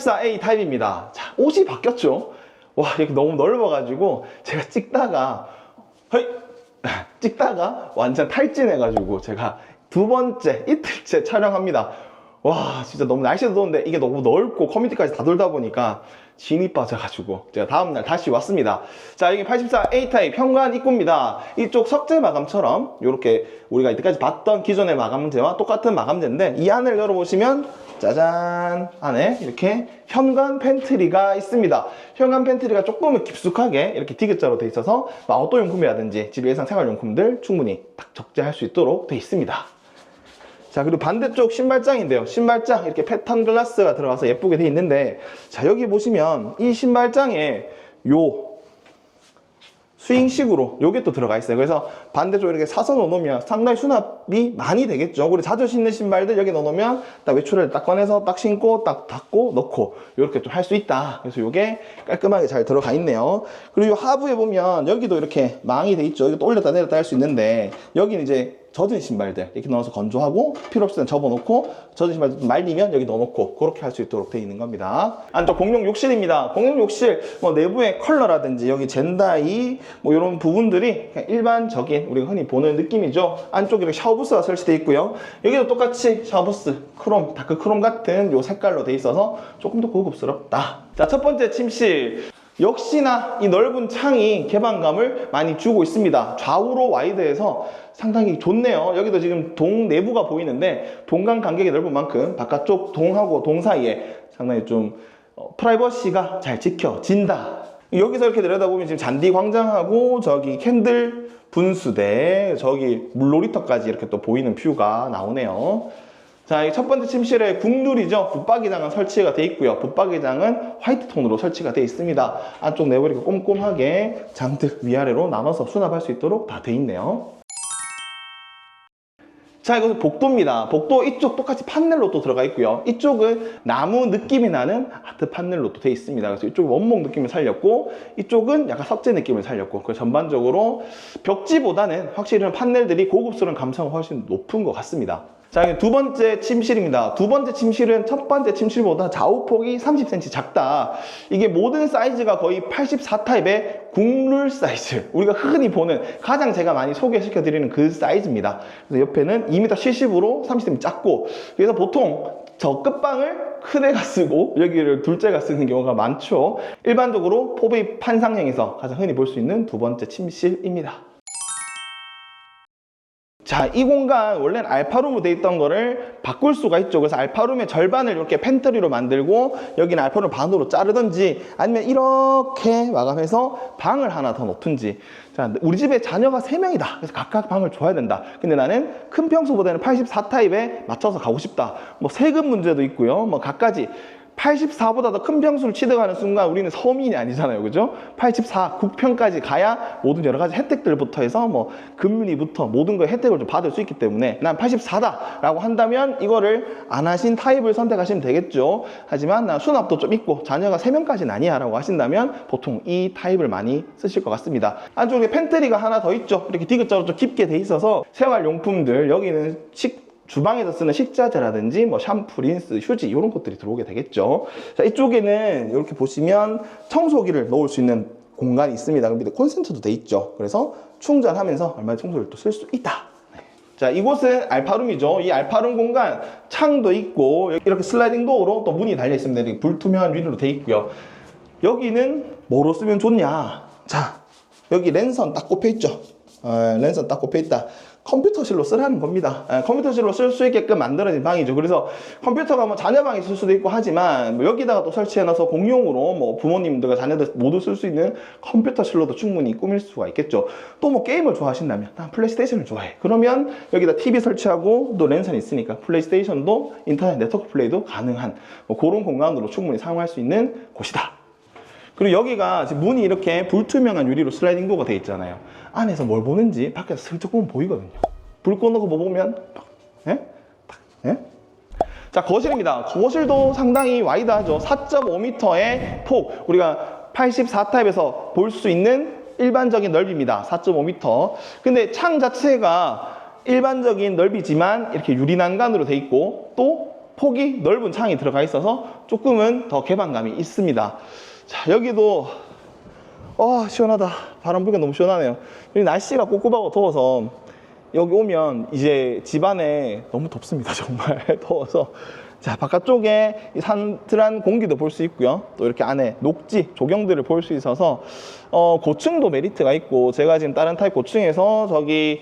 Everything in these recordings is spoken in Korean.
84A 타입입니다. 자, 옷이 바뀌었죠. 와, 이렇게 너무 넓어가지고 제가 찍다가 헤이! 찍다가 완전 탈진해가지고 제가 두 번째 이틀째 촬영합니다. 와 진짜 너무 날씨도 더운데 이게 너무 넓고 커뮤니티까지 다 돌다 보니까 진이 빠져가지고 제가 다음날 다시 왔습니다. 자 여기 84A 타입 현관 입구입니다. 이쪽 석재 마감처럼 이렇게 우리가 이때까지 봤던 기존의 마감재와 똑같은 마감재인데 이 안을 열어보시면 짜잔 안에 이렇게 현관 팬트리가 있습니다. 현관 팬트리가 조금은 깊숙하게 이렇게 디귿자로 돼 있어서 아웃도어용품이라든지 집 예상 생활용품들 충분히 딱 적재할 수 있도록 돼 있습니다. 자 그리고 반대쪽 신발장인데요 신발장 이렇게 패턴 글라스가 들어가서 예쁘게 돼 있는데 자 여기 보시면 이 신발장에 요 스윙식으로 요게 또 들어가 있어요. 그래서 반대쪽 이렇게 사서 넣어놓으면 상당히 수납이 많이 되겠죠. 그리고 자주 신는 신발들 여기 넣어놓으면 딱 외출을 딱 꺼내서 딱 신고 딱 닫고 넣고 이렇게 좀 할 수 있다. 그래서 요게 깔끔하게 잘 들어가 있네요. 그리고 요 하부에 보면 여기도 이렇게 망이 돼 있죠. 이것도 올렸다 내렸다 할 수 있는데 여기는 이제 젖은 신발들 이렇게 넣어서 건조하고 필요 없을 땐 접어놓고 젖은 신발들 말리면 여기 넣어놓고 그렇게 할 수 있도록 되어 있는 겁니다. 안쪽 공용 욕실입니다. 공용 욕실 뭐 내부의 컬러라든지 여기 젠다이 뭐 이런 부분들이 일반적인 우리가 흔히 보는 느낌이죠. 안쪽에 샤워부스가 설치되어 있고요. 여기도 똑같이 샤워부스 크롬 다크 크롬 같은 요 색깔로 되어 있어서 조금 더 고급스럽다. 자 첫 번째 침실 역시나 이 넓은 창이 개방감을 많이 주고 있습니다. 좌우로 와이드해서 상당히 좋네요. 여기도 지금 동 내부가 보이는데 동간 간격이 넓은 만큼 바깥쪽 동하고 동 사이에 상당히 좀 어, 프라이버시가 잘 지켜진다. 여기서 이렇게 내려다보면 지금 잔디 광장하고 저기 캔들 분수대 저기 물놀이터까지 이렇게 또 보이는 뷰가 나오네요. 자, 이 첫 번째 침실에 국룰이죠. 붙박이장은 설치가 돼 있고요. 붙박이장은 화이트 톤으로 설치가 돼 있습니다. 안쪽 내부 이렇게 꼼꼼하게 장들 위아래로 나눠서 수납할 수 있도록 다 돼 있네요. 자, 이것은 복도입니다. 복도 이쪽 똑같이 판넬로 또 들어가 있고요. 이쪽은 나무 느낌이 나는 아트 판넬로 또 돼 있습니다. 그래서 이쪽은 원목 느낌을 살렸고, 이쪽은 약간 석재 느낌을 살렸고, 그 전반적으로 벽지보다는 확실히 판넬들이 고급스러운 감성이 훨씬 높은 것 같습니다. 자, 두 번째 침실입니다. 두 번째 침실은 첫 번째 침실보다 좌우폭이 30cm 작다. 이게 모든 사이즈가 거의 84 타입의 국룰 사이즈. 우리가 흔히 보는 가장 제가 많이 소개시켜 드리는 그 사이즈입니다. 그래서 옆에는 2m 70으로 30cm 작고, 그래서 보통 저 끝방을 큰 애가 쓰고 여기를 둘째가 쓰는 경우가 많죠. 일반적으로 포베이 판상형에서 가장 흔히 볼 수 있는 두 번째 침실입니다. 자, 이 공간 원래는 알파룸으로 돼 있던 거를 바꿀 수가 있죠. 그래서 알파룸의 절반을 이렇게 팬트리로 만들고 여기는 알파룸 반으로 자르든지 아니면 이렇게 마감해서 방을 하나 더 놓든지. 자, 우리 집에 자녀가 세명이다 그래서 각각 방을 줘야 된다. 근데 나는 큰 평수보다는 84 타입에 맞춰서 가고 싶다. 뭐 세금 문제도 있고요. 뭐 각가지. 84보다 더 큰 평수를 취득하는 순간 우리는 서민이 아니잖아요. 그죠? 84, 9평까지 가야 모든 여러 가지 혜택들부터 해서 뭐 금리부터 모든 거 혜택을 좀 받을 수 있기 때문에 난 84다 라고 한다면 이거를 안 하신 타입을 선택하시면 되겠죠. 하지만 나 수납도 좀 있고 자녀가 3명까지는 아니야 라고 하신다면 보통 이 타입을 많이 쓰실 것 같습니다. 안쪽에 팬트리가 하나 더 있죠. 이렇게 디귿자로 좀 깊게 돼 있어서 생활용품들 여기는 식 주방에서 쓰는 식자재라든지 뭐 샴푸, 린스, 휴지 이런 것들이 들어오게 되겠죠. 자, 이쪽에는 이렇게 보시면 청소기를 넣을 수 있는 공간이 있습니다. 그럼 밑에 콘센트도 돼 있죠. 그래서 충전하면서 얼마나 청소를 또 쓸 수 있다. 네. 자, 이곳은 알파룸이죠. 이 알파룸 공간 창도 있고 이렇게 슬라이딩 도어로 또 문이 달려 있습니다. 이렇게 불투명한 유리로 돼 있고요. 여기는 뭐로 쓰면 좋냐? 자, 여기 랜선 딱 꼽혀 있죠. 어, 랜선 딱 꼽혀 있다. 컴퓨터실로 쓰라는 겁니다. 예, 컴퓨터실로 쓸 수 있게끔 만들어진 방이죠. 그래서 컴퓨터가 뭐 자녀방에 있을 수도 있고 하지만 뭐 여기다가 또 설치해놔서 공용으로 뭐 부모님들과 자녀들 모두 쓸 수 있는 컴퓨터실로도 충분히 꾸밀 수가 있겠죠. 또 뭐 게임을 좋아하신다면 난 플레이스테이션을 좋아해. 그러면 여기다 TV 설치하고 또 랜선이 있으니까 플레이스테이션도 인터넷 네트워크 플레이도 가능한 뭐 그런 공간으로 충분히 사용할 수 있는 곳이다. 그리고 여기가 문이 이렇게 불투명한 유리로 슬라이딩 도어가 되어 있잖아요. 안에서 뭘 보는지 밖에서 슬쩍 보면 보이거든요. 불 꺼놓고 뭐 보면, 딱, 예? 딱, 예? 자, 거실입니다. 거실도 상당히 와이드하죠. 4.5m의 폭. 우리가 84 타입에서 볼 수 있는 일반적인 넓이입니다. 4.5m. 근데 창 자체가 일반적인 넓이지만 이렇게 유리 난간으로 돼 있고 또 폭이 넓은 창이 들어가 있어서 조금은 더 개방감이 있습니다. 자, 여기도 아 시원하다. 바람 불니까 너무 시원하네요. 여기 날씨가 꿉꿉하고 더워서 여기 오면 이제 집안에 너무 덥습니다. 정말 더워서. 자, 바깥쪽에 이 산틀한 공기도 볼 수 있고요. 또 이렇게 안에 녹지, 조경들을 볼 수 있어서 어, 고층도 메리트가 있고 제가 지금 다른 타입 고층에서 저기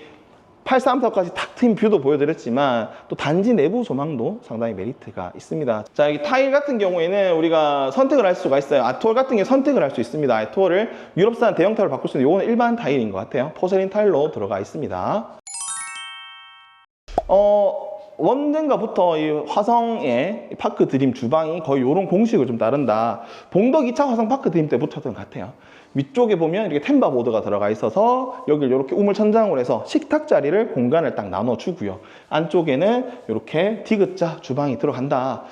83타까지 탁 트인 뷰도 보여드렸지만 또 단지 내부 조망도 상당히 메리트가 있습니다. 자, 여기 타일 같은 경우에는 우리가 선택을 할 수가 있어요. 아토월 같은 게 선택을 할 수 있습니다. 아토월을 유럽산 대형 타일로 바꿀 수 있는 요거는 일반 타일인 것 같아요. 포세린 타일로 들어가 있습니다. 어, 원den가부터 이 화성의 파크 드림 주방이 거의 이런 공식을 좀 따른다. 봉덕 2차 화성 파크 드림 때부터던 것 같아요. 위쪽에 보면 이렇게 템바 보드가 들어가 있어서 여기를 이렇게 우물 천장으로 해서 식탁 자리를 공간을 딱 나눠주고요. 안쪽에는 이렇게 디귿자 주방이 들어간다.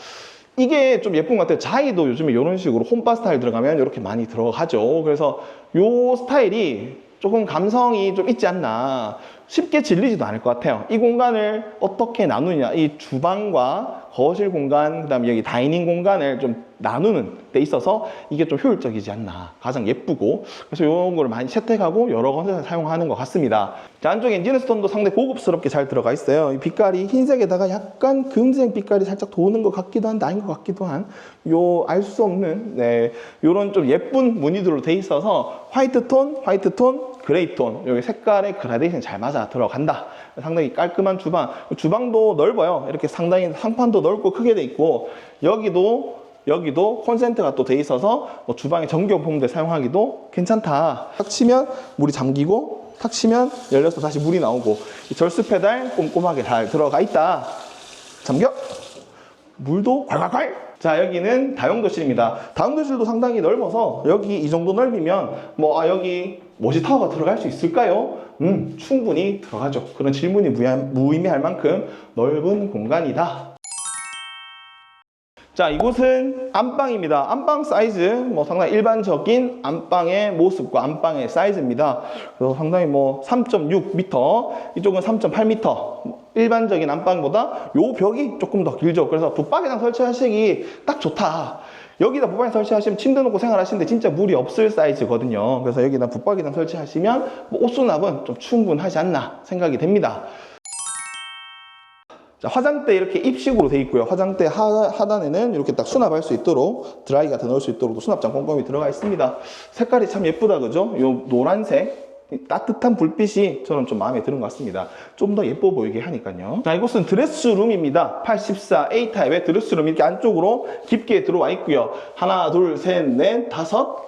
이게 좀 예쁜 것 같아요. 자이도 요즘에 이런 식으로 홈바 스타일 들어가면 이렇게 많이 들어가죠. 그래서 이 스타일이 조금 감성이 좀 있지 않나. 쉽게 질리지도 않을 것 같아요. 이 공간을 어떻게 나누냐. 이 주방과 거실 공간, 그 다음에 여기 다이닝 공간을 좀 나누는 데 있어서 이게 좀 효율적이지 않나. 가장 예쁘고. 그래서 이런 걸 많이 채택하고 여러 곳에서 사용하는 것 같습니다. 자, 안쪽에 엔진스톤도 상당히 고급스럽게 잘 들어가 있어요. 이 빛깔이 흰색에다가 약간 금색 빛깔이 살짝 도는 것 같기도 한데 아닌 것 같기도 한 요 알 수 없는 네, 요런 좀 예쁜 무늬들로 돼 있어서 화이트 톤, 화이트 톤, 그레이 톤 여기 색깔의 그라데이션 잘 맞아 들어간다. 상당히 깔끔한 주방. 주방도 넓어요. 이렇게 상당히 상판도 넓고 크게 돼 있고 여기도 여기도 콘센트가 또 돼 있어서 뭐 주방에 전기용품들 사용하기도 괜찮다. 탁 치면 물이 잠기고 탁 치면 열려서 다시 물이 나오고 이 절수 페달 꼼꼼하게 잘 들어가 있다. 잠겨. 물도 콸콸콸. 자 여기는 다용도실입니다. 다용도실도 상당히 넓어서 여기 이 정도 넓이면 뭐 아 여기 모지 타워가 들어갈 수 있을까요? 음 충분히 들어가죠. 그런 질문이 무의미- 무의미할 만큼 넓은 공간이다. 자, 이곳은 안방입니다. 안방 사이즈, 뭐 상당히 일반적인 안방의 모습과 안방의 사이즈입니다. 그래서 상당히 뭐 3.6m, 이쪽은 3.8m. 일반적인 안방보다 요 벽이 조금 더 길죠. 그래서 붙박이장 설치하시기 딱 좋다. 여기다 붙박이장 설치하시면 침대 놓고 생활하시는데 진짜 무리 없을 사이즈거든요. 그래서 여기다 붙박이장 설치하시면 뭐 옷수납은 좀 충분하지 않나 생각이 됩니다. 자, 화장대 이렇게 입식으로 돼 있고요. 화장대 하, 하단에는 이렇게 딱 수납할 수 있도록 드라이 같은 넣을 수 있도록 또 수납장 꼼꼼히 들어가 있습니다. 색깔이 참 예쁘다 그죠? 요 노란색 이 따뜻한 불빛이 저는 좀 마음에 드는 것 같습니다. 좀 더 예뻐 보이게 하니까요. 자, 이곳은 드레스룸입니다. 84 A 타입의 드레스룸 이렇게 안쪽으로 깊게 들어와 있고요. 하나, 둘, 셋, 넷, 다섯,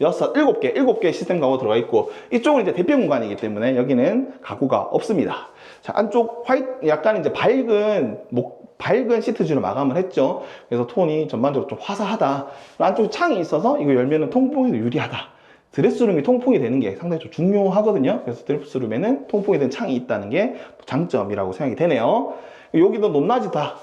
여섯, 일곱 개, 일곱 개의 시스템 가구 들어가 있고 이쪽은 이제 대표 공간이기 때문에 여기는 가구가 없습니다. 자, 안쪽 화이트 약간 이제 밝은 목 밝은 시트지로 마감을 했죠. 그래서 톤이 전반적으로 좀 화사하다. 안쪽에 창이 있어서 이거 열면은 통풍에도 유리하다. 드레스룸이 통풍이 되는 게 상당히 좀 중요하거든요. 그래서 드레스룸에는 통풍이 된 창이 있다는 게 장점이라고 생각이 되네요. 여기도 높낮이 다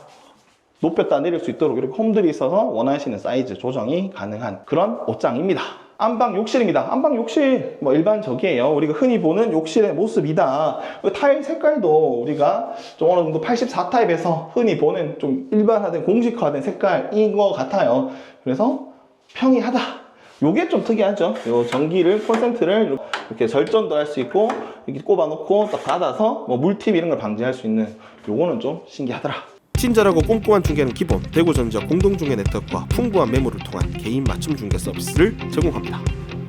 높였다 내릴 수 있도록 이렇게 홈들이 있어서 원하시는 사이즈 조정이 가능한 그런 옷장입니다. 안방 욕실입니다. 안방 욕실 뭐 일반적이에요. 우리가 흔히 보는 욕실의 모습이다. 그 타일 색깔도 우리가 좀 어느 정도 84 타입에서 흔히 보는 좀 일반화된 공식화된 색깔인 것 같아요. 그래서 평이하다. 요게 좀 특이하죠. 요 전기를 콘센트를 이렇게 절전도 할 수 있고 이렇게 꼽아놓고 딱 닫아서 뭐 물팁 이런 걸 방지할 수 있는 요거는 좀 신기하더라. 친절하고 꼼꼼한 중개는 기본 대구전자 공동중개 네트워크와 풍부한 매물을 통한 개인 맞춤 중개 서비스를 제공합니다.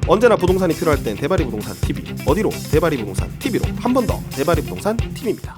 언제나 부동산이 필요할 땐 대바리 부동산 TV 어디로 대바리 부동산 TV로 한 번 더 대바리 부동산 팀입니다.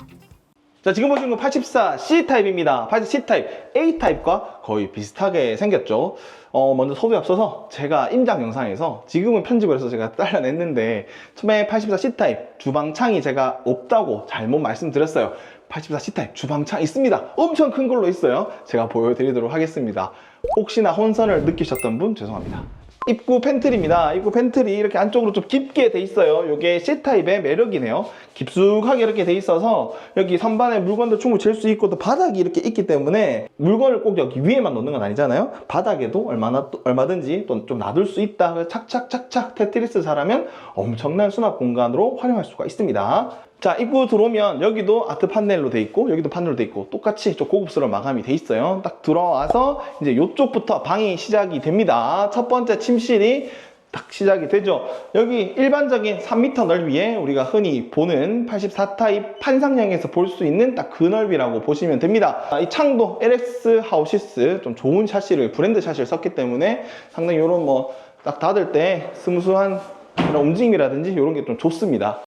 자, 지금 보시는 건 84 C 타입입니다. 84 C 타입 A 타입과 거의 비슷하게 생겼죠. 어, 먼저 소두에 앞서서 제가 임장 영상에서 지금은 편집을 해서 제가 잘라냈는데 처음에 84 C 타입 주방 창이 제가 없다고 잘못 말씀드렸어요. 84 C 타입 주방 창 있습니다. 엄청 큰 걸로 있어요. 제가 보여드리도록 하겠습니다. 혹시나 혼선을 느끼셨던 분 죄송합니다. 입구 팬트리입니다. 입구 팬트리 이렇게 안쪽으로 좀 깊게 돼 있어요. 이게 C타입의 매력이네요. 깊숙하게 이렇게 돼 있어서 여기 선반에 물건도 충분히 잴 수 있고 또 바닥이 이렇게 있기 때문에 물건을 꼭 여기 위에만 놓는 건 아니잖아요. 바닥에도 얼마나 또- 얼마든지 또 좀 놔둘 수 있다. 착착착착 테트리스 잘하면 엄청난 수납 공간으로 활용할 수가 있습니다. 자, 입구 들어오면 여기도 아트 판넬로 돼 있고 여기도 판넬로 돼 있고 똑같이 좀 고급스러운 마감이 돼 있어요. 딱 들어와서 이제 이쪽부터 방이 시작이 됩니다. 첫 번째 침실이 딱 시작이 되죠. 여기 일반적인 3m 넓이에 우리가 흔히 보는 84타입 판상형에서 볼 수 있는 딱 그 넓이라고 보시면 됩니다. 아, 이 창도 LX 하우시스 좀 좋은 샤시를 브랜드 샤시를 썼기 때문에 상당히 이런 뭐 딱 닫을 때 스무스한 이런 움직임이라든지 이런 게 좀 좋습니다.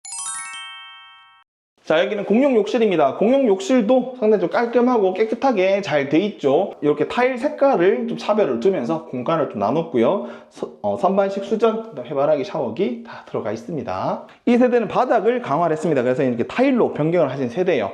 자 여기는 공용 욕실입니다. 공용 욕실도 상당히 좀 깔끔하고 깨끗하게 잘 돼 있죠. 이렇게 타일 색깔을 좀 차별을 두면서 공간을 좀 나눴고요. 서- 어, 선반식 수전, 해바라기 샤워기 다 들어가 있습니다. 이 세대는 바닥을 강화를 했습니다. 그래서 이렇게 타일로 변경을 하신 세대예요.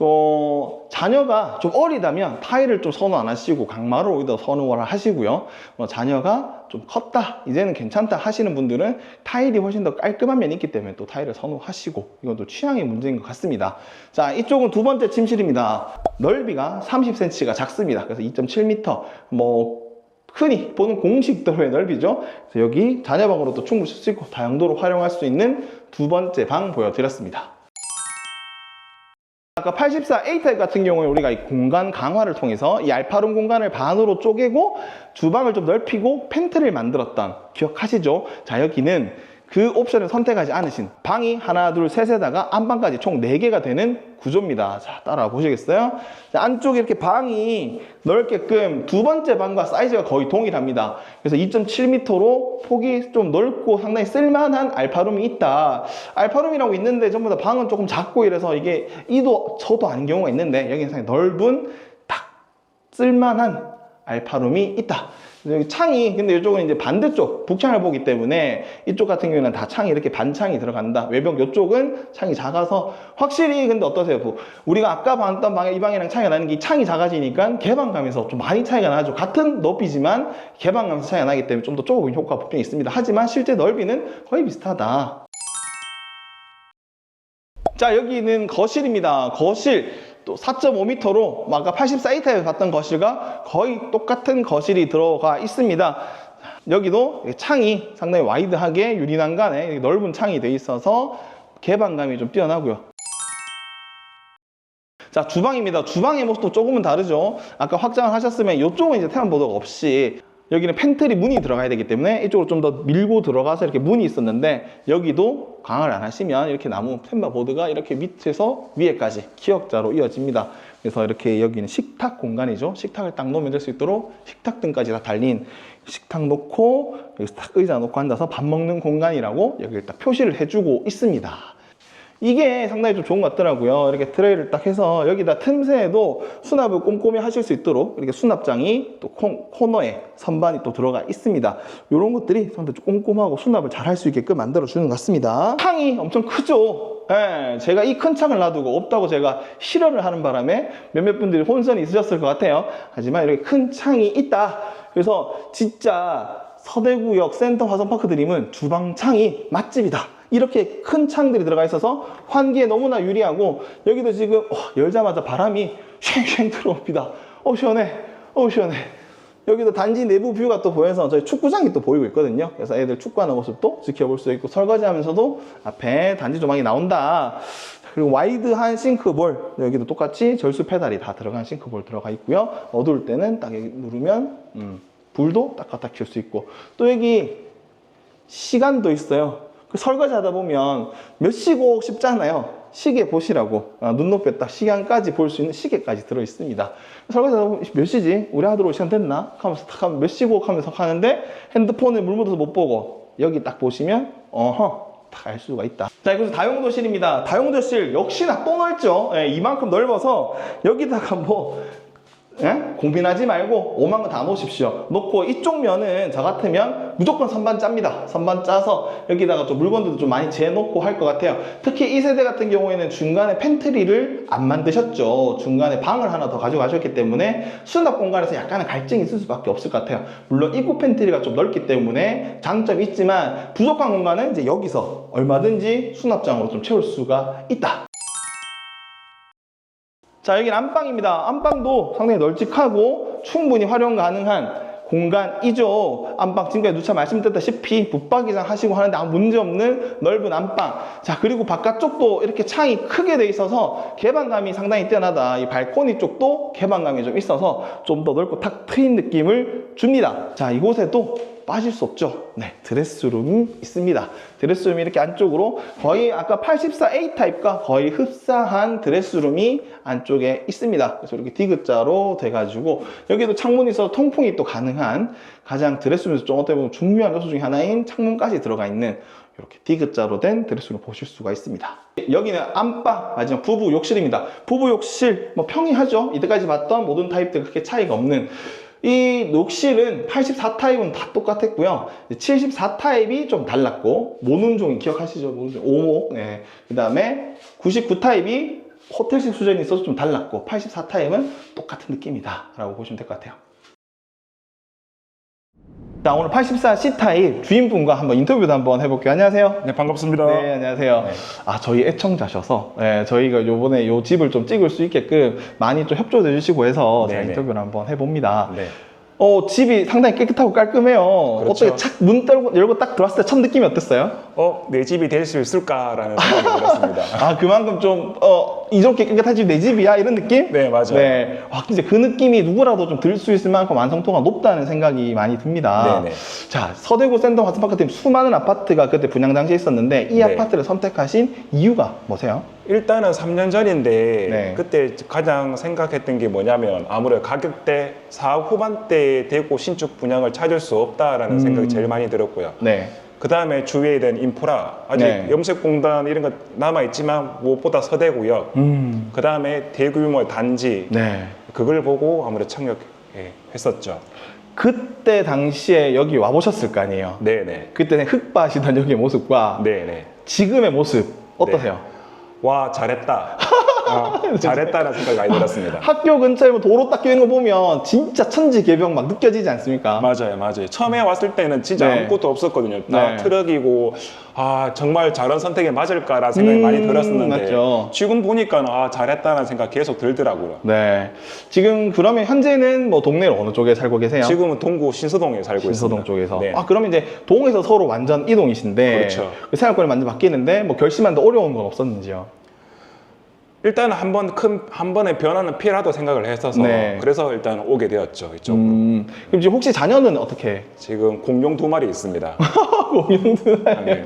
어, 자녀가 좀 어리다면 타일을 좀 선호 안 하시고 강마루 오히려 선호를 하시고요. 어, 자녀가 좀 컸다, 이제는 괜찮다 하시는 분들은 타일이 훨씬 더 깔끔한 면이 있기 때문에 또 타일을 선호하시고 이건 또 취향의 문제인 것 같습니다. 자, 이쪽은 두 번째 침실입니다. 넓이가 30cm가 작습니다. 그래서 2.7m, 뭐 흔히 보는 공식대로의 넓이죠. 그래서 여기 자녀방으로도 충분히 쓸 수 있고 다용도로 활용할 수 있는 두 번째 방 보여드렸습니다. 아까 84 A타입 같은 경우에 우리가 이 공간 강화를 통해서 이 알파룸 공간을 반으로 쪼개고 주방을 좀 넓히고 팬트를 만들었던 기억하시죠? 자 여기는 그 옵션을 선택하지 않으신 방이 하나 둘 셋에다가 안방까지 총 4개가 되는 구조입니다. 자 따라 보시겠어요? 자, 안쪽에 이렇게 방이 넓게끔 두 번째 방과 사이즈가 거의 동일합니다. 그래서 2.7m로 폭이 좀 넓고 상당히 쓸만한 알파룸이 있다. 알파룸이라고 있는데 전부 다 방은 조금 작고 이래서 이게 이도 저도 아닌 경우가 있는데 여기는 상당히 넓은 딱 쓸만한 알파룸이 있다. 여기 창이 근데 이쪽은 이제 반대쪽 북창을 보기 때문에 이쪽 같은 경우에는 다 창이 이렇게 반창이 들어간다. 외벽 이쪽은 창이 작아서 확실히 근데 어떠세요? 뭐 우리가 아까 봤던 방에 이 방이랑 차이가 나는 게이 창이 작아지니까 개방감에서 좀 많이 차이가 나죠. 같은 높이지만 개방감에서 차이가 나기 때문에 좀 더 좁은 효과가 분명히 있습니다. 하지만 실제 넓이는 거의 비슷하다. 자 여기는 거실입니다. 거실 또 4.5m로 아까 84타입에 봤던 거실과 거의 똑같은 거실이 들어가 있습니다. 여기도 창이 상당히 와이드하게 유리난간에 넓은 창이 돼 있어서 개방감이 좀 뛰어나고요. 자 주방입니다. 주방의 모습도 조금은 다르죠. 아까 확장을 하셨으면 이쪽은 이제 태양보도가 없이 여기는 팬트리 문이 들어가야 되기 때문에 이쪽으로 좀 더 밀고 들어가서 이렇게 문이 있었는데 여기도 강화를 안 하시면 이렇게 나무 펜바 보드가 이렇게 밑에서 위에까지 기역자로 이어집니다. 그래서 이렇게 여기는 식탁 공간이죠. 식탁을 딱 놓으면 될 수 있도록 식탁 등까지 다 달린 식탁 놓고 여기서 딱 의자 놓고 앉아서 밥 먹는 공간이라고 여기를 딱 표시를 해주고 있습니다. 이게 상당히 좀 좋은 것 같더라고요. 이렇게 트레이를 딱 해서 여기다 틈새에도 수납을 꼼꼼히 하실 수 있도록 이렇게 수납장이 또 코, 코너에 선반이 또 들어가 있습니다. 이런 것들이 상당히 좀 꼼꼼하고 수납을 잘 할 수 있게끔 만들어주는 것 같습니다. 창이 엄청 크죠? 예, 제가 이 큰 창을 놔두고 없다고 제가 실현을 하는 바람에 몇몇 분들이 혼선이 있으셨을 것 같아요. 하지만 이렇게 큰 창이 있다. 그래서 진짜 서대구역 센터 화성파크 드림은 주방창이 맛집이다. 이렇게 큰 창들이 들어가 있어서 환기에 너무나 유리하고 여기도 지금 어, 열자마자 바람이 쉥쉥 들어옵니다. 어 시원해. 어 시원해. 여기도 단지 내부 뷰가 또 보여서 저희 축구장이 또 보이고 있거든요. 그래서 애들 축구하는 모습도 지켜볼 수 있고 설거지하면서도 앞에 단지 조망이 나온다. 그리고 와이드한 싱크볼 여기도 똑같이 절수 페달이 다 들어간 싱크볼 들어가 있고요. 어두울 때는 딱 여기 누르면 음, 불도 딱 갖다 켤 수 있고 또 여기 시간도 있어요. 그 설거지 하다 보면 몇 시고 싶잖아요. 시계 보시라고 아, 눈높이에 딱 시간까지 볼 수 있는 시계까지 들어 있습니다. 설거지 하다 보면 몇 시지? 우리 아들 올 시간 됐나? 하면서 딱 하면 몇 시고 하면서 하는데 핸드폰에 물 묻어서 못 보고 여기 딱 보시면 어허 딱알 수가 있다. 자, 이곳은 다용도실입니다. 다용도실 역시나 또 넓죠. 예, 이만큼 넓어서 여기다가 뭐 예? 고민하지 말고 5만 원다 놓으십시오. 놓고 이쪽 면은 저 같으면 무조건 선반 짭니다. 선반 짜서 여기다가 좀 물건들도 좀 많이 재놓고 할 것 같아요. 특히 이 세대 같은 경우에는 중간에 팬트리를 안 만드셨죠. 중간에 방을 하나 더 가져가셨기 때문에 수납 공간에서 약간의 갈증이 있을 수밖에 없을 것 같아요. 물론 입구 팬트리가 좀 넓기 때문에 장점이 있지만 부족한 공간은 이제 여기서 얼마든지 수납장으로 좀 채울 수가 있다. 자, 여기는 안방입니다. 안방도 상당히 널찍하고 충분히 활용 가능한 공간이죠. 안방 지금까지 누차 말씀드렸다시피 붙박이장 하시고 하는데 아무 문제 없는 넓은 안방. 자 그리고 바깥쪽도 이렇게 창이 크게 돼 있어서 개방감이 상당히 뛰어나다. 이 발코니 쪽도 개방감이 좀 있어서 좀 더 넓고 탁 트인 느낌을 줍니다. 자 이곳에도 빠질 수 없죠. 네, 드레스룸이 있습니다. 드레스룸이 이렇게 안쪽으로 거의 아까 84A 타입과 거의 흡사한 드레스룸이 안쪽에 있습니다. 그래서 이렇게 디귿자로 돼가지고 여기도 창문이 있어서 통풍이 또 가능한 가장 드레스룸에서 좀 어떻게 보면 중요한 요소 중에 하나인 창문까지 들어가 있는 이렇게 디귿자로 된 드레스룸을 보실 수가 있습니다. 여기는 안방, 마지막 부부 욕실입니다. 부부 욕실, 뭐 평이하죠. 이때까지 봤던 모든 타입들 그렇게 차이가 없는 이 녹실은 84 타입은 다 똑같았고요. 74 타입이 좀 달랐고 모눈종이 기억하시죠? 모눈종 오목. 네. 그다음에 99 타입이 호텔식 수준이 있어서 좀 달랐고 84 타입은 똑같은 느낌이다 라고 보시면 될 것 같아요. 자 오늘 84 C 타입 주인분과 한번 인터뷰도 한번 해볼게요. 안녕하세요. 네, 반갑습니다. 네, 안녕하세요. 네. 아, 저희 애청자셔서, 네, 저희가 요번에 요 집을 좀 찍을 수 있게끔 많이 좀 협조해 주시고 해서 제가 네네. 인터뷰를 한번 해봅니다. 네. 어, 집이 상당히 깨끗하고 깔끔해요. 그렇죠. 어떻게 착 문 열고 딱 들어왔을 때 첫 느낌이 어땠어요? 어, 내 집이 될 수 있을까라는 생각이 들었습니다. 아, 그만큼 좀, 어, 이렇게 깨끗한 집이 내 집이야? 이런 느낌? 네, 맞아요. 네. 와, 진짜 그 느낌이 누구라도 좀 들 수 있을 만큼 완성도가 높다는 생각이 많이 듭니다. 네네. 자, 서대구 샌덤 화스파크팀 수많은 아파트가 그때 분양 당시에 있었는데 이 네. 아파트를 선택하신 이유가 뭐세요? 일단은 3년 전인데 네. 그때 가장 생각했던 게 뭐냐면 아무래도 가격대 4억 후반대에 되고 신축 분양을 찾을 수 없다라는 음. 생각이 제일 많이 들었고요. 네. 그 다음에 주위에 대한 인프라 아직 네. 염색공단 이런 거 남아 있지만 무엇보다 서대구역. 음. 그 다음에 대규모 단지 네. 그걸 보고 아무래도 청약했었죠. 그때 당시에 여기 와 보셨을 거 아니에요? 네네. 그때 흙밭이던 여기의 모습과 네네. 지금의 모습 어떠세요? 와 잘했다. 아, 잘했다는 생각이 많이 들었습니다. 학교 근처에 뭐 도로 닦여 있는 거 보면 진짜 천지개벽 막 느껴지지 않습니까? 맞아요, 맞아요. 처음에 왔을 때는 진짜 네. 아무것도 없었거든요. 다 네. 트럭이고 아 정말 잘한 선택이 맞을까라는 생각이 음, 많이 들었었는데 맞죠. 지금 보니까 아 잘했다는 생각 계속 들더라고요. 네. 지금 그러면 현재는 뭐 동네로 어느 쪽에 살고 계세요? 지금은 동구 신서동에 살고 신서동 있습니다. 쪽에서. 네. 아, 그러면 이제 동에서 서로 완전 이동이신데 그렇죠. 그 생활권이 완전 바뀌는데 뭐 결심하는데 어려운 건 없었는지요? 일단 한 번 큰 한 번의 변화는 필요하다고 생각을 했어서 네. 그래서 일단 오게 되었죠 이쪽으로. 음, 그럼 지금 혹시 자녀는 어떻게? 지금 공룡 두 마리 있습니다. 공룡들. 네.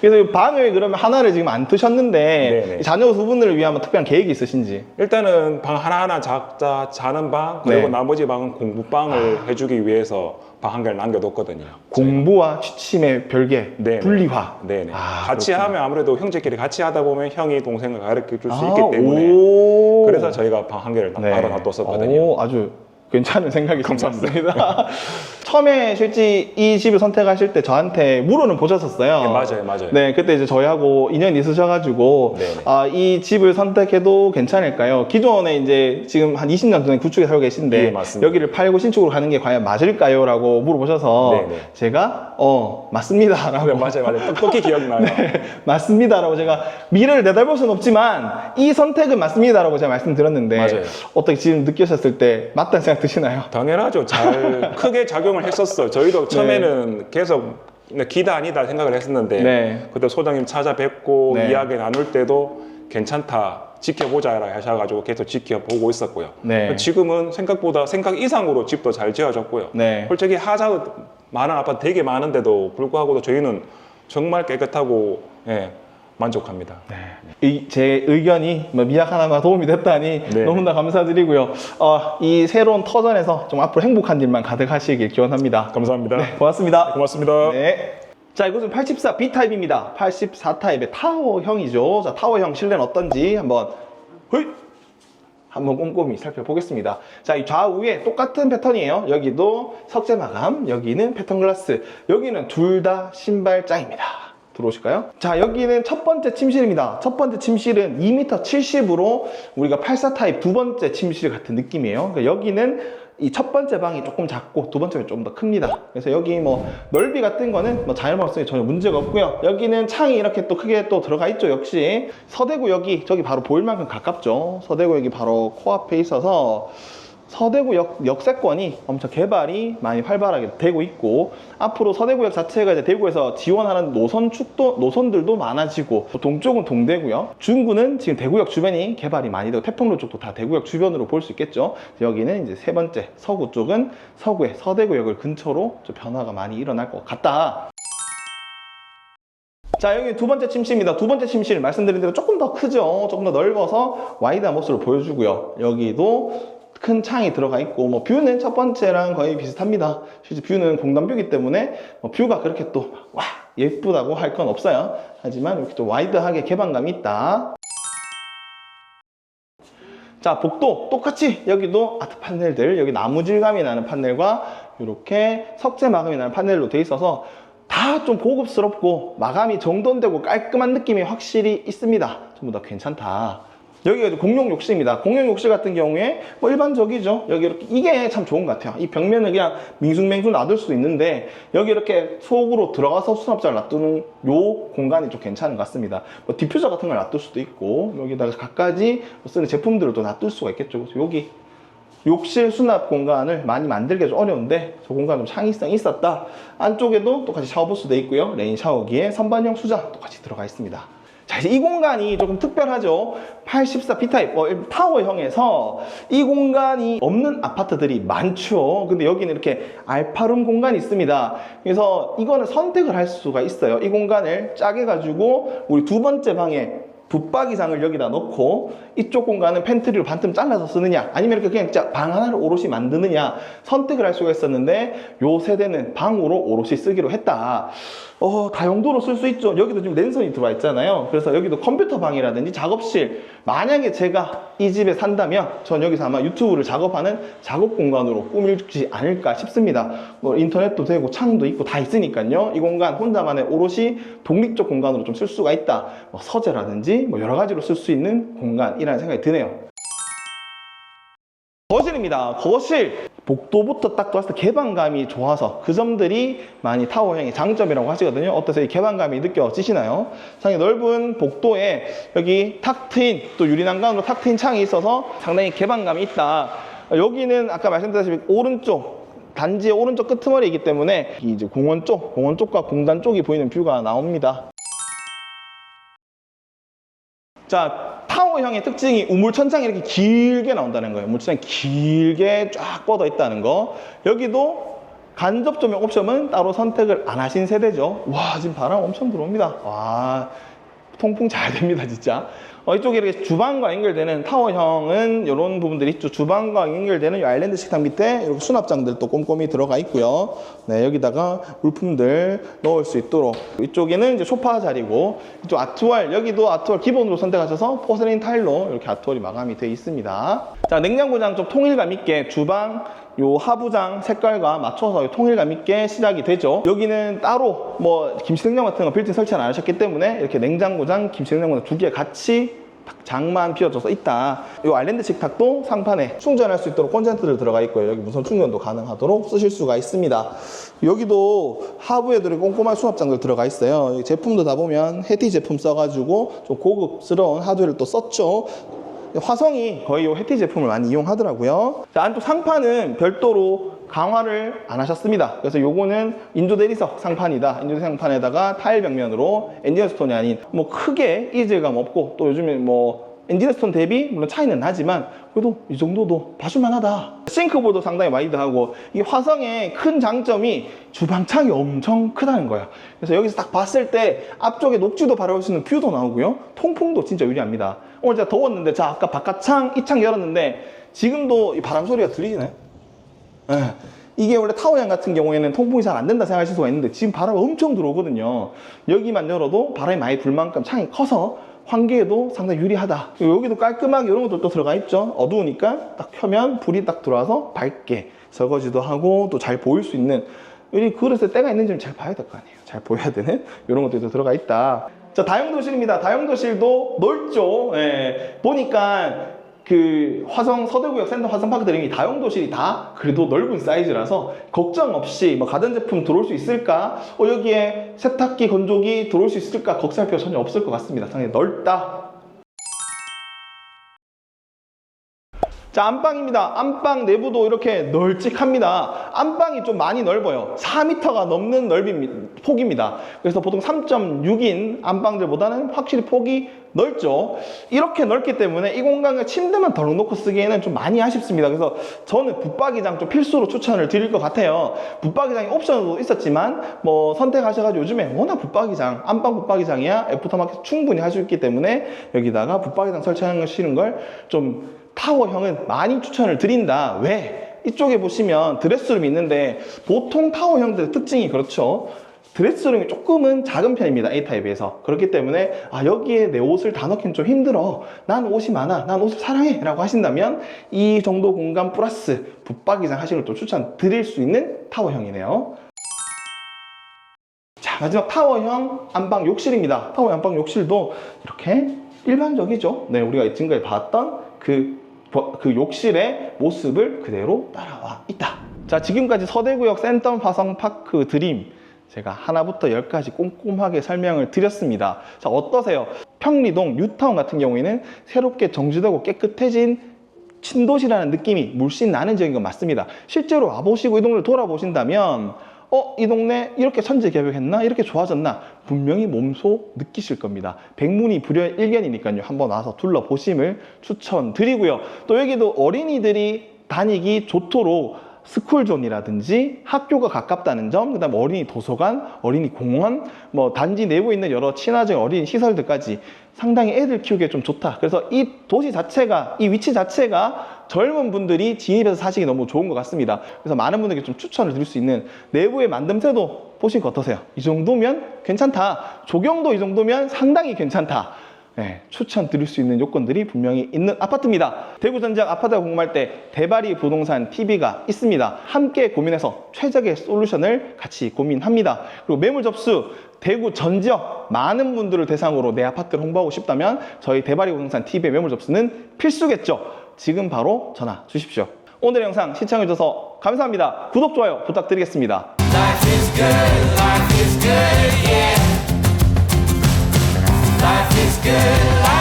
그래서 이 방을 그러면 하나를 지금 안 트셨는데 네네. 이 자녀 두 분을 위한 뭐 특별한 계획이 있으신지? 일단은 방 하나하나 작자 자는 방 그리고 네. 나머지 방은 공부방을 해주기 위해서 방 한 개를 남겨뒀거든요. 공부와 취침의 별개, 네네. 분리화. 네네. 아, 같이 그렇구나. 하면 아무래도 형제끼리 같이 하다 보면 형이 동생을 가르쳐 줄 수 아, 있기 때문에 오. 그래서 저희가 방 한 개를 네. 따로 놔뒀었거든요. 오, 아주 괜찮은 생각이 감사합니다. 처음에 실제 이 집을 선택하실 때 저한테 물어는 보셨었어요. 네, 맞아요, 맞아요. 네, 그때 이제 저희하고 인연이 있으셔가지고 네네. 아, 이 집을 선택해도 괜찮을까요? 기존에 이제 지금 한 20년 전에 구축에 살고 계신데 예, 맞습니다. 여기를 팔고 신축으로 가는 게 과연 맞을까요?라고 물어보셔서 네네. 제가 어 맞습니다라고 네, 맞아요, 맞아요. 똑똑히 기억나요. 네, 맞습니다라고 제가 미래를 내다볼 수는 없지만 이 선택은 맞습니다라고 제가 말씀드렸는데 맞아요. 어떻게 지금 느끼셨을 때 맞다는 생각 드시나요? 당연하죠. 잘 크게 작용을 했었어요. 저희도 처음에는 계속 기다 아니다 생각을 했었는데 네. 그때 소장님 찾아뵙고 네. 이야기 나눌 때도 괜찮다. 지켜보자 하셔가지고 계속 지켜보고 있었고요. 네. 지금은 생각보다 생각 이상으로 집도 잘 지어졌고요. 네. 솔직히 하자 많은 아파트 되게 많은데도 불구하고도 저희는 정말 깨끗하고 예, 만족합니다. 이, 제 의견이 뭐 미약 하나가 도움이 됐다니 네. 너무나 감사드리고요. 어, 이 새로운 터전에서 좀 앞으로 행복한 일만 가득하시길 기원합니다. 감사합니다. 네, 고맙습니다. 고맙습니다. 네. 자, 이곳은 84 B타입입니다. 84 타입의 타워형이죠. 자, 타워형 실내는 어떤지 한번 헐! 한번 꼼꼼히 살펴보겠습니다. 자, 이 좌우에 똑같은 패턴이에요. 여기도 석재 마감, 여기는 패턴 글라스, 여기는 둘 다 신발장입니다. 들어오실까요? 자, 여기는 첫 번째 침실입니다. 첫 번째 침실은 2m 70으로 우리가 84 타입 두 번째 침실 같은 느낌이에요. 그러니까 여기는 이 첫 번째 방이 조금 작고 두 번째가 좀 더 큽니다. 그래서 여기 뭐 넓이 같은 거는 뭐 자연방성이 전혀 문제가 없고요. 여기는 창이 이렇게 또 크게 또 들어가 있죠. 역시 서대구 여기 저기 바로 보일 만큼 가깝죠. 서대구 여기 바로 코앞에 있어서 서대구역 역세권이 엄청 개발이 많이 활발하게 되고 있고 앞으로 서대구역 자체가 이제 대구에서 지원하는 노선 축도 노선들도 많아지고 동쪽은 동대구요 중구는 지금 대구역 주변이 개발이 많이 되고 태평로 쪽도 다 대구역 주변으로 볼 수 있겠죠 여기는 이제 세 번째 서구 쪽은 서구의 서대구역을 근처로 좀 변화가 많이 일어날 것 같다 자 여기 두 번째 침실입니다. 두 번째 침실 말씀드린 대로 조금 더 크죠. 조금 더 넓어서 와이드한 모습을 보여주고요. 여기도 큰 창이 들어가 있고 뭐 뷰는 첫 번째랑 거의 비슷합니다. 실제 뷰는 공단뷰이기 때문에 뭐 뷰가 그렇게 또 와 예쁘다고 할 건 없어요. 하지만 이렇게 좀 와이드하게 개방감이 있다. 자, 복도 똑같이 여기도 아트 판넬들, 여기 나무 질감이 나는 판넬과 이렇게 석재 마감이 나는 판넬로 돼 있어서 다 좀 고급스럽고 마감이 정돈되고 깔끔한 느낌이 확실히 있습니다. 전부 다 괜찮다. 여기가 이제 공용 욕실입니다. 공용 욕실 같은 경우에 뭐 일반적이죠. 여기 이렇게 이게 참 좋은 것 같아요. 이 벽면을 그냥 밍숭맹숭 놔둘 수도 있는데 여기 이렇게 속으로 들어가서 수납장을 놔두는 요 공간이 좀 괜찮은 것 같습니다. 뭐 디퓨저 같은 걸 놔둘 수도 있고 여기다가 갖가지 쓰는 제품들을 또 놔둘 수가 있겠죠. 그래서 여기 욕실 수납 공간을 많이 만들기 좀 어려운데 저 공간 좀 창의성이 있었다. 안쪽에도 똑같이 샤워부스도 있고요. 레인 샤워기에 선반형 수전 똑같이 들어가 있습니다. 자, 이제 이 공간이 조금 특별하죠. 84 B타입 어, 타워형에서 이 공간이 없는 아파트들이 많죠. 근데 여기는 이렇게 알파룸 공간이 있습니다. 그래서 이거는 선택을 할 수가 있어요. 이 공간을 짜게 가지고 우리 두 번째 방에 붙박이장을 여기다 넣고 이쪽 공간은 팬트리로 반틈 잘라서 쓰느냐 아니면 이렇게 그냥 방 하나를 오롯이 만드느냐 선택을 할 수가 있었는데 요 세대는 방으로 오롯이 쓰기로 했다. 어, 다용도로 쓸 수 있죠. 여기도 지금 랜선이 들어와 있잖아요. 그래서 여기도 컴퓨터 방이라든지 작업실 만약에 제가 이 집에 산다면 전 여기서 아마 유튜브를 작업하는 작업 공간으로 꾸밀지 않을까 싶습니다. 뭐 인터넷도 되고 창도 있고 다 있으니까요. 이 공간 혼자만의 오롯이 독립적 공간으로 좀 쓸 수가 있다. 뭐 서재라든지 뭐 여러 가지로 쓸 수 있는 공간이라는 생각이 드네요 거실입니다. 거실. 복도부터 딱 들어왔을 때 개방감이 좋아서 그 점들이 많이 타워형의 장점이라고 하시거든요. 어떠세요? 이 개방감이 느껴지시나요? 상당히 넓은 복도에 여기 탁 트인 또 유리난간으로 탁 트인 창이 있어서 상당히 개방감이 있다. 여기는 아까 말씀드렸다시피 오른쪽 단지의 오른쪽 끄트머리이기 때문에 이 이제 공원 쪽, 공원 쪽과 공단 쪽이 보이는 뷰가 나옵니다. 자, 타워형의 특징이 우물 천장이 이렇게 길게 나온다는 거예요. 우물 천장이 길게 쫙 뻗어 있다는 거. 여기도 간접 조명 옵션은 따로 선택을 안 하신 세대죠. 와, 지금 바람 엄청 들어옵니다. 와, 통풍 잘 됩니다, 진짜. 어, 이쪽에 이렇게 주방과 연결되는 타워형은 이런 부분들이 있죠. 주방과 연결되는 이 아일랜드 식탁 밑에 이렇게 수납장들 또 꼼꼼히 들어가 있고요. 네, 여기다가 물품들 넣을 수 있도록. 이쪽에는 이제 소파 자리고, 이쪽 아트월, 여기도 아트월 기본으로 선택하셔서 포세린 타일로 이렇게 아트월이 마감이 되어 있습니다. 자, 냉장고장 좀 통일감 있게 주방, 요 하부장 색깔과 맞춰서 통일감 있게 시작이 되죠. 여기는 따로 뭐 김치냉장 같은 거 빌트 설치 안 하셨기 때문에 이렇게 냉장고장, 김치냉장고장 두 개 같이 딱 장만 비워져서 있다. 이 아일랜드 식 탁도 상판에 충전할 수 있도록 콘센트를 들어가 있고요. 여기 무선 충전도 가능하도록 쓰실 수가 있습니다. 여기도 하부에도 이렇게 꼼꼼한 수납장들 들어가 있어요. 제품도 다 보면 해티 제품 써가지고 좀 고급스러운 하드웨어를 또 썼죠. 화성이 거의 이 해티 제품을 많이 이용하더라고요. 자, 안쪽 상판은 별도로 강화를 안 하셨습니다. 그래서 요거는 인조 대리석 상판이다. 인조 대리석 상판에다가 타일 벽면으로 엔지니어 스톤이 아닌 뭐 크게 이질감 없고 또 요즘에 뭐 엔지니어 스톤 대비 물론 차이는 나지만 그래도 이 정도도 봐줄만하다. 싱크볼도 상당히 와이드하고 이 화성의 큰 장점이 주방창이 엄청 크다는 거예요. 그래서 여기서 딱 봤을 때 앞쪽에 녹지도 바라볼 수 있는 뷰도 나오고요. 통풍도 진짜 유리합니다. 오늘 제가 더웠는데 자 아까 바깥 창 이 창 열었는데 지금도 이 바람 소리가 들리시나요? 예. 이게 원래 타워양 같은 경우에는 통풍이 잘 안 된다 생각하실 수가 있는데 지금 바람 엄청 들어오거든요. 여기만 열어도 바람이 많이 불 만큼 창이 커서 환기에도 상당히 유리하다. 여기도 깔끔하게 이런 것도 또 들어가 있죠. 어두우니까 딱 켜면 불이 딱 들어와서 밝게 설거지도 하고 또 잘 보일 수 있는 우리 그릇에 때가 있는지를 잘 봐야 될 거 아니에요. 잘 보여야 되는 이런 것들도 들어가 있다. 자, 다용도실입니다. 다용도실도 넓죠. 예. 보니까 그 화성 서대구역 센터 화성파크 드림이 다용도실이 다 그래도 넓은 사이즈라서 걱정 없이 뭐 가전 제품 들어올 수 있을까? 어, 여기에 세탁기, 건조기 들어올 수 있을까? 걱정할 필요 전혀 없을 것 같습니다. 상당히 넓다. 자, 안방입니다. 안방 내부도 이렇게 널찍합니다. 안방이 좀 많이 넓어요. 4m가 넘는 넓입니다. 폭입니다. 그래서 보통 3.6인 안방들보다는 확실히 폭이 넓죠. 이렇게 넓기 때문에 이 공간을 침대만 덜 놓고 쓰기에는 좀 많이 아쉽습니다. 그래서 저는 붙박이장 좀 필수로 추천을 드릴 것 같아요. 붙박이장이 옵션도 있었지만 뭐 선택하셔가지고 요즘에 워낙 붙박이장, 안방 붙박이장이야 애프터마켓 충분히 할 수 있기 때문에 여기다가 붙박이장 설치하는 걸 싫은 걸 좀 타워형은 많이 추천을 드린다. 왜? 이쪽에 보시면 드레스룸이 있는데 보통 타워형들의 특징이 그렇죠. 드레스룸이 조금은 작은 편입니다. A타입에 비해서. 그렇기 때문에 아 여기에 내 옷을 다 넣기는 좀 힘들어. 난 옷이 많아. 난 옷을 사랑해. 라고 하신다면 이 정도 공간 플러스 붙박이장 하시는 걸또 추천 드릴 수 있는 타워형이네요. 자 마지막 타워형 안방 욕실입니다. 타워 안방 욕실도 이렇게 일반적이죠. 네 우리가 지금까지 봤던 그, 버- 그 욕실의 모습을 그대로 따라와 있다. 자 지금까지 서대구역 센텀 화성 파크 드림 제가 하나부터 열까지 꼼꼼하게 설명을 드렸습니다. 자 어떠세요? 평리동 뉴타운 같은 경우에는 새롭게 정지되고 깨끗해진 신도시라는 느낌이 물씬 나는 지역인 건 맞습니다. 실제로 와보시고 이 동네를 돌아보신다면 어, 이 동네 이렇게 천재 개벽했나? 이렇게 좋아졌나? 분명히 몸소 느끼실 겁니다. 백문이 불여일견이니까요. 한번 와서 둘러보심을 추천드리고요. 또 여기도 어린이들이 다니기 좋도록 스쿨존이라든지 학교가 가깝다는 점, 그 다음 어린이 도서관, 어린이 공원, 뭐 단지 내부에 있는 여러 친화적 어린이 시설들까지 상당히 애들 키우기에 좀 좋다. 그래서 이 도시 자체가, 이 위치 자체가 젊은 분들이 진입해서 사시기 너무 좋은 것 같습니다. 그래서 많은 분들에게 좀 추천을 드릴 수 있는 내부의 만듦새도 보시는 거 어떠세요? 이 정도면 괜찮다. 조경도 이 정도면 상당히 괜찮다. 네, 추천드릴 수 있는 요건들이 분명히 있는 아파트입니다. 대구 전지역 아파트가 궁금할 때 대바리 부동산 TV가 있습니다. 함께 고민해서 최적의 솔루션을 같이 고민합니다. 그리고 매물 접수 대구 전 지역 많은 분들을 대상으로 내 아파트를 홍보하고 싶다면 저희 대바리 부동산 TV의 매물 접수는 필수겠죠. 지금 바로 전화 주십시오. 오늘 영상 시청해주셔서 감사합니다. 구독, 좋아요 부탁드리겠습니다. life is good.